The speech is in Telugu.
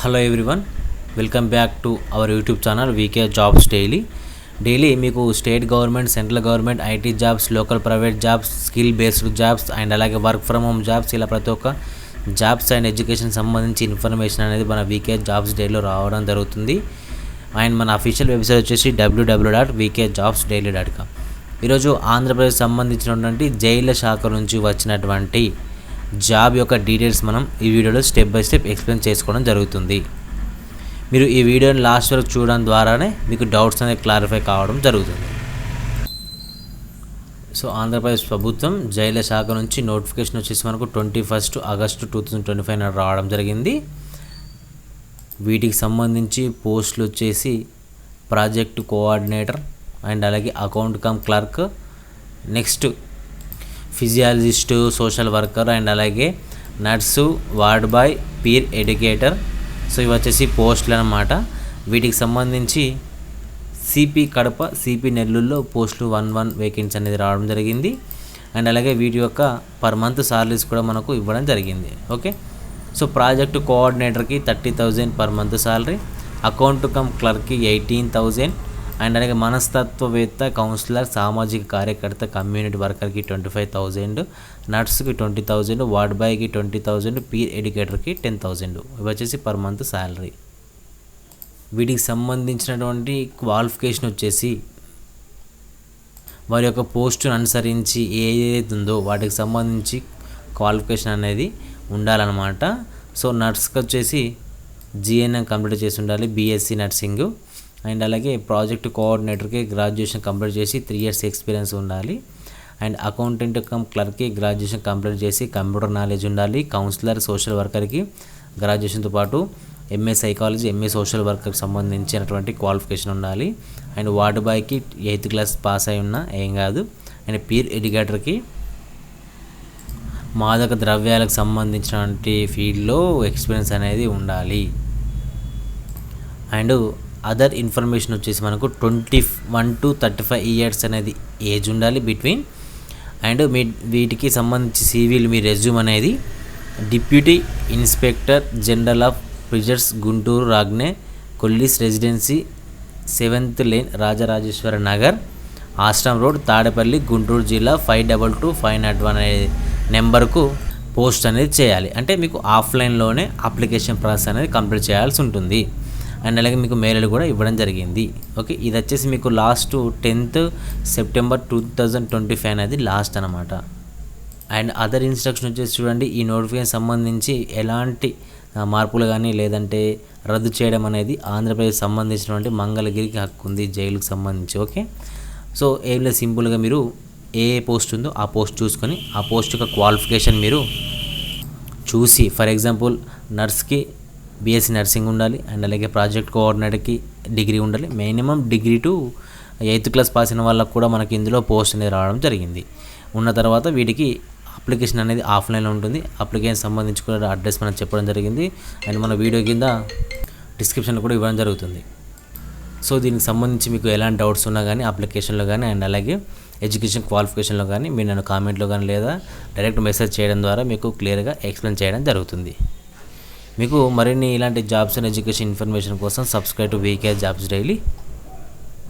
Hello everyone welcome back to our YouTube channel VK jobs daily daily మీకు state government central government IT jobs local private jobs skill based jobs and అలాగే వర్క్ ఫ్రమ్ హోమ్ జాబ్స్ ఇలా ప్రతి ఒక్క జాబ్స్ అండ్ ఎడ్యుకేషన్ సంబంధించి ఇన్ఫర్మేషన్ అనేది మన వీకే జాబ్స్ డైలో రావడం జరుగుతుంది. అండ్ మన అఫీషియల్ వెబ్సైట్ వచ్చేసి WWW dot VK jobs daily dot com ఈరోజు ఆంధ్రప్రదేశ్ సంబంధించినటువంటి జైళ్ళ శాఖ నుంచి వచ్చినటువంటి జాబ్ యొక్క డీటెయిల్స్ మనం ఈ వీడియోలో స్టెప్ బై స్టెప్ ఎక్స్ప్లెయిన్ చేసుకోవడం జరుగుతుంది. మీరు ఈ వీడియోని లాస్ట్ వరకు చూడడం ద్వారానే మీకు డౌట్స్ అనేది క్లారిఫై కావడం జరుగుతుంది. సో ఆంధ్రప్రదేశ్ ప్రభుత్వం జైళ్ళ శాఖ నుంచి నోటిఫికేషన్ వచ్చేసి మనకు twenty first August two thousand twenty five రావడం జరిగింది. వీటికి సంబంధించి పోస్టులు వచ్చేసి ప్రాజెక్ట్ కోఆర్డినేటర్ అండ్ అలాగే account cum clerk next physiologist social worker and అలాగే nurse ward boy peer educator. So ఇవి వచ్చేసి పోస్టులు అనమాట వీటికి సంబంధించి సిపి కడప సిపి నెల్లూరులో పోస్టులు వన్ వన్ వేకెన్సీ అనేది రావడం జరిగింది. అండ్ అలాగే వీటి యొక్క పర్ మంత్ సాలరీస్ కూడా మనకు ఇవ్వడం జరిగింది. Okay? So project కోఆర్డినేటర్కి thirty thousand per month salary. Account cum క్లర్క్కి eighteen thousand. And అలాగే మనస్తత్వవేత్త కౌన్సిలర్ సామాజిక కార్యకర్త కమ్యూనిటీ వర్కర్కి ట్వంటీ ఫైవ్ థౌజండ్ నర్స్కి ట్వంటీ థౌజండ్ వార్డ్ బాయ్కి ట్వంటీ థౌజండ్ పీర్ ఎడ్యుకేటర్కి టెన్ థౌజండ్. ఇవి వచ్చేసి పర్ మంత్ శాలరీ వీటికి సంబంధించినటువంటి క్వాలిఫికేషన్ వచ్చేసి వారి యొక్క పోస్టును అనుసరించి ఏదైతే ఉందో వాటికి సంబంధించి క్వాలిఫికేషన్ అనేది ఉండాలన్నమాట. సో నర్స్కి వచ్చేసి జిఎన్ఎం కంప్లీట్ చేసి ఉండాలి బీఎస్సీ నర్సింగ్. అండ్ అలాగే ప్రాజెక్ట్ కోఆర్డినేటర్కి గ్రాడ్యుయేషన్ కంప్లీట్ చేసి త్రీ ఇయర్స్ ఎక్స్పీరియన్స్ ఉండాలి. అండ్ అకౌంటెంట్ కమ్ క్లర్క్కి గ్రాడ్యుయేషన్ కంప్లీట్ చేసి కంప్యూటర్ నాలెడ్జ్ ఉండాలి. కౌన్సిలర్ సోషల్ వర్కర్కి గ్రాడ్యుయేషన్తో పాటు ఎంఏ సైకాలజీ ఎంఏ సోషల్ వర్కర్కి సంబంధించినటువంటి క్వాలిఫికేషన్ ఉండాలి. అండ్ వార్డ్ బాయ్కి ఎయిత్ క్లాస్ పాస్ అయి ఉన్నా ఏం కాదు. అండ్ పీర్ ఎడ్యుకేటర్కి మాదక ద్రవ్యాలకు సంబంధించినటువంటి ఫీల్డ్లో ఎక్స్పీరియన్స్ అనేది ఉండాలి. అండ్ అదర్ ఇన్ఫర్మేషన్ వచ్చేసి మనకు twenty one to thirty five years అనేది ఏజ్ ఉండాలి బిట్వీన్. అండ్ మీ వీటికి సంబంధించి సివిల్ మీ రెజ్యూమ్ అనేది deputy inspector general of prisons Guntur రాగ్నే కొల్లిస్ residency seventh lane Rajarajeswara Nagar Ashram road Tadepalli Guntur జిల్లా five double two five naught one అనే నెంబర్కు పోస్ట్ అనేది చేయాలి. అంటే మీకు ఆఫ్లైన్లోనే అప్లికేషన్ ప్రాసెస్ అనేది కంప్లీట్ చేయాల్సి ఉంటుంది. అండ్ అలాగే మీకు మెయిల్లు కూడా ఇవ్వడం జరిగింది. ఓకే ఇది వచ్చేసి మీకు last tenth September two thousand twenty five అనేది లాస్ట్ అనమాట అండ్ అదర్ ఇన్స్ట్రక్షన్ వచ్చేసి చూడండి ఈ నోటిఫికేషన్ సంబంధించి ఎలాంటి మార్పులు కానీ లేదంటే రద్దు చేయడం అనేది ఆంధ్రప్రదేశ్ సంబంధించినటువంటి మంగళగిరికి హక్కు ఉంది జైలుకు సంబంధించి. ఓకే సో ఏం లేదు సింపుల్గా మీరు ఏ పోస్ట్ ఉందో ఆ పోస్ట్ చూసుకొని ఆ పోస్ట్ యొక్క క్వాలిఫికేషన్ మీరు చూసి ఫర్ ఎగ్జాంపుల్ నర్స్కి బీఎస్సీ నర్సింగ్ ఉండాలి అండ్ అలాగే ప్రాజెక్ట్ కోఆర్డినేటర్కి డిగ్రీ ఉండాలి. Minimum degree to eighth class pass అయిన వాళ్ళకు కూడా మనకి ఇందులో పోస్ట్ అనేది రావడం జరిగింది. ఉన్న తర్వాత వీటికి అప్లికేషన్ అనేది ఆఫ్లైన్లో ఉంటుంది. అప్లికేషన్ సంబంధించి కూడా అడ్రస్ మనం చెప్పడం జరిగింది. అండ్ మన వీడియో కింద డిస్క్రిప్షన్లో కూడా ఇవ్వడం జరుగుతుంది. సో దీనికి సంబంధించి మీకు ఎలాంటి డౌట్స్ ఉన్నా కానీ అప్లికేషన్లో కానీ అండ్ అలాగే ఎడ్యుకేషన్ క్వాలిఫికేషన్లో కానీ మీరు నన్ను కామెంట్లో కానీ లేదా డైరెక్ట్ మెసేజ్ చేయడం ద్వారా మీకు క్లియర్గా ఎక్స్ప్లెయిన్ చేయడం జరుగుతుంది. మీకు మరిన్ని ఇలాంటి జాబ్స్ అండ్ ఎడ్యుకేషన్ ఇన్ఫర్మేషన్ కోసం subscribe to VK jobs daily